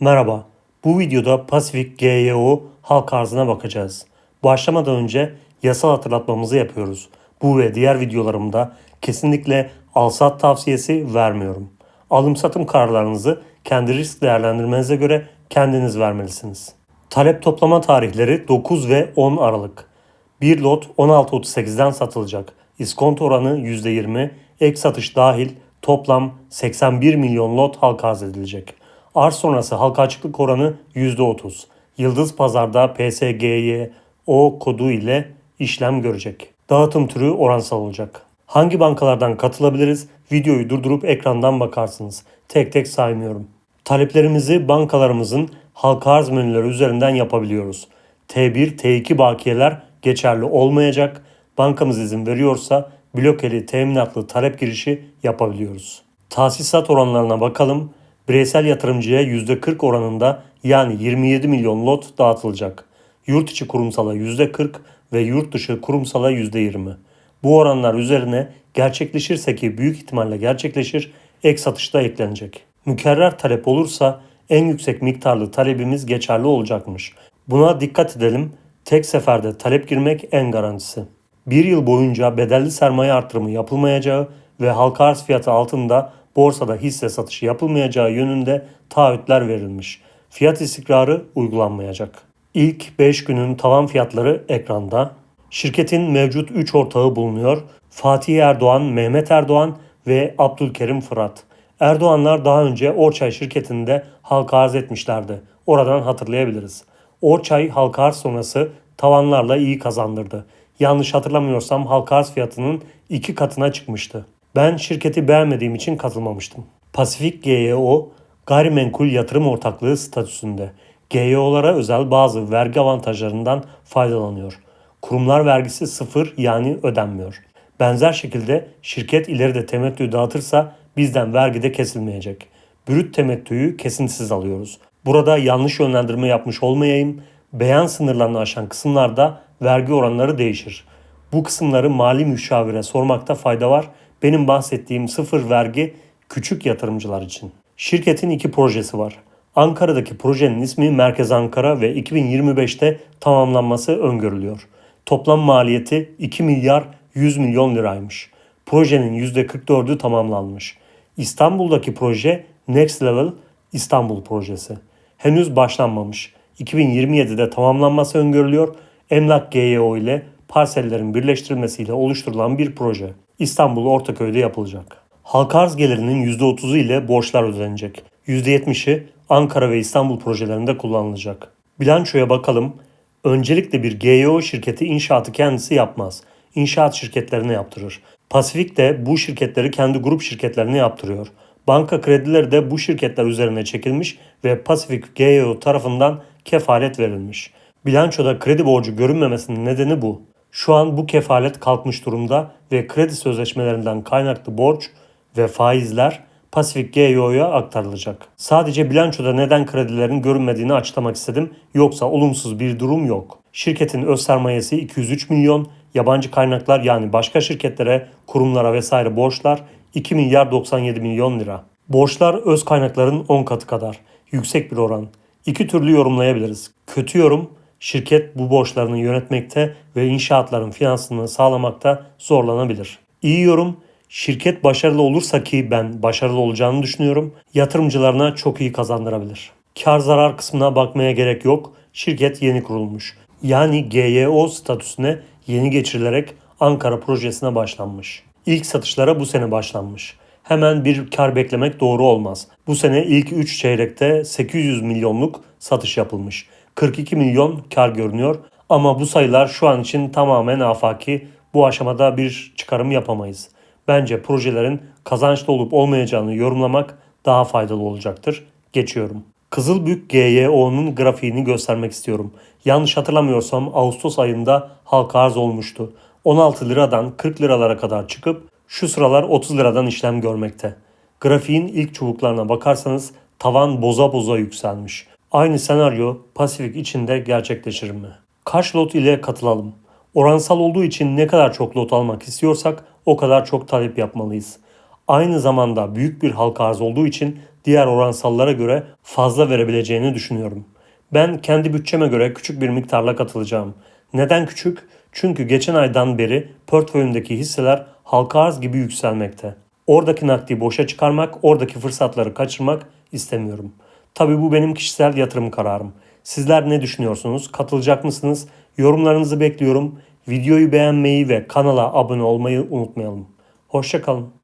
Merhaba. Bu videoda Pasifik GYO halk arzına bakacağız. Başlamadan önce yasal hatırlatmamızı yapıyoruz. Bu ve diğer videolarımda kesinlikle alsat tavsiyesi vermiyorum. Alım satım kararlarınızı kendi risk değerlendirmenize göre kendiniz vermelisiniz. Talep toplama tarihleri 9 ve 10 Aralık. Bir lot 16.38'den satılacak. İskonto oranı %20, ek satış dahil toplam 81 milyon lot halka arz edilecek. Arz sonrası halka açıklık oranı %30. Yıldız Pazar'da PSGY O kodu ile işlem görecek. Dağıtım türü oransal olacak. Hangi bankalardan katılabiliriz? Videoyu durdurup ekrandan bakarsınız. Tek tek saymıyorum. Taleplerimizi bankalarımızın halka arz menüleri üzerinden yapabiliyoruz. T1, T2 bakiyeler geçerli olmayacak. Bankamız izin veriyorsa blokeli teminatlı talep girişi yapabiliyoruz. Tahsisat oranlarına bakalım. Bireysel yatırımcıya %40 oranında yani 27 milyon lot dağıtılacak. Yurt içi kurumsala %40 ve yurt dışı kurumsala %20. Bu oranlar üzerine gerçekleşirse ki büyük ihtimalle gerçekleşir ek satışta eklenecek. Mükerrer talep olursa en yüksek miktarlı talebimiz geçerli olacakmış. Buna dikkat edelim. Tek seferde talep girmek en garantisi. Bir yıl boyunca bedelli sermaye artırımı yapılmayacağı ve halka arz fiyatı altında borsada hisse satışı yapılmayacağı yönünde taahhütler verilmiş. Fiyat istikrarı uygulanmayacak. İlk 5 günün tavan fiyatları ekranda. Şirketin mevcut 3 ortağı bulunuyor. Fatih Erdoğan, Mehmet Erdoğan ve Abdülkerim Fırat. Erdoğanlar daha önce Orçay şirketinde halka arz etmişlerdi. Oradan hatırlayabiliriz. Orçay halka arz sonrası tavanlarla iyi kazandırdı. Yanlış hatırlamıyorsam halka arz fiyatının iki katına çıkmıştı. Ben şirketi beğenmediğim için katılmamıştım. Pasifik GYO gayrimenkul yatırım ortaklığı statüsünde. GYO'lara özel bazı vergi avantajlarından faydalanıyor. Kurumlar vergisi sıfır yani ödenmiyor. Benzer şekilde şirket ileride temettü dağıtırsa bizden vergide kesilmeyecek. Brüt temettüyü kesintisiz alıyoruz. Burada yanlış yönlendirme yapmış olmayayım. Beyan sınırlarını aşan kısımlarda vergi oranları değişir. Bu kısımları mali müşavire sormakta fayda var. Benim bahsettiğim sıfır vergi küçük yatırımcılar için. Şirketin iki projesi var. Ankara'daki projenin ismi Merkez Ankara ve 2025'te tamamlanması öngörülüyor. Toplam maliyeti 2 milyar 100 milyon liraymış. Projenin %44'ü tamamlanmış. İstanbul'daki proje Next Level İstanbul projesi. Henüz başlanmamış. 2027'de tamamlanması öngörülüyor. Emlak GYO ile parsellerin birleştirilmesiyle oluşturulan bir proje. İstanbul Ortaköy'de yapılacak. Halka arz gelirinin %30'u ile borçlar ödenecek. %70'i Ankara ve İstanbul projelerinde kullanılacak. Bilançoya bakalım. Öncelikle bir GYO şirketi inşaatı kendisi yapmaz. İnşaat şirketlerine yaptırır. Pasifik de bu şirketleri kendi grup şirketlerine yaptırıyor. Banka kredileri de bu şirketler üzerine çekilmiş ve Pasifik GYO tarafından kefalet verilmiş. Bilançoda kredi borcu görünmemesinin nedeni bu. Şu an bu kefalet kalkmış durumda ve kredi sözleşmelerinden kaynaklı borç ve faizler Pasifik GYO'ya aktarılacak. Sadece bilançoda neden kredilerin görünmediğini açıklamak istedim. Yoksa olumsuz bir durum yok. Şirketin öz sermayesi 203 milyon, yabancı kaynaklar yani başka şirketlere, kurumlara vesaire borçlar 2 milyar 97 milyon lira. Borçlar öz kaynakların 10 katı kadar. Yüksek bir oran. İki türlü yorumlayabiliriz. Kötü yorum, şirket bu borçlarını yönetmekte ve inşaatların finansını sağlamakta zorlanabilir. İyi yorum, şirket başarılı olursa ki ben başarılı olacağını düşünüyorum, yatırımcılarına çok iyi kazandırabilir. Kar zarar kısmına bakmaya gerek yok. Şirket yeni kurulmuş. Yani GYO statüsüne yeni geçirilerek Ankara projesine başlanmış. İlk satışlara bu sene başlanmış. Hemen bir kar beklemek doğru olmaz. Bu sene ilk 3 çeyrekte 800 milyonluk satış yapılmış. 42 milyon kar görünüyor ama bu sayılar şu an için tamamen afaki. Bu aşamada bir çıkarım yapamayız. Bence projelerin kazançlı olup olmayacağını yorumlamak daha faydalı olacaktır. Geçiyorum. Kızılbük GYO'nun grafiğini göstermek istiyorum. Yanlış hatırlamıyorsam Ağustos ayında halka arz olmuştu. 16 liradan 40 liralara kadar çıkıp şu sıralar 30 liradan işlem görmekte. Grafiğin ilk çubuklarına bakarsanız tavan boza boza yükselmiş. Aynı senaryo Pasifik içinde gerçekleşir mi? Kaç lot ile katılalım? Oransal olduğu için ne kadar çok lot almak istiyorsak o kadar çok talep yapmalıyız. Aynı zamanda büyük bir halka arz olduğu için diğer oransallara göre fazla verebileceğini düşünüyorum. Ben kendi bütçeme göre küçük bir miktarla katılacağım. Neden küçük? Çünkü geçen aydan beri portföyümdeki hisseler halka arz gibi yükselmekte. Oradaki nakdi boşa çıkarmak, oradaki fırsatları kaçırmak istemiyorum. Tabii bu benim kişisel yatırım kararım. Sizler ne düşünüyorsunuz? Katılacak mısınız? Yorumlarınızı bekliyorum. Videoyu beğenmeyi ve kanala abone olmayı unutmayalım. Hoşçakalın.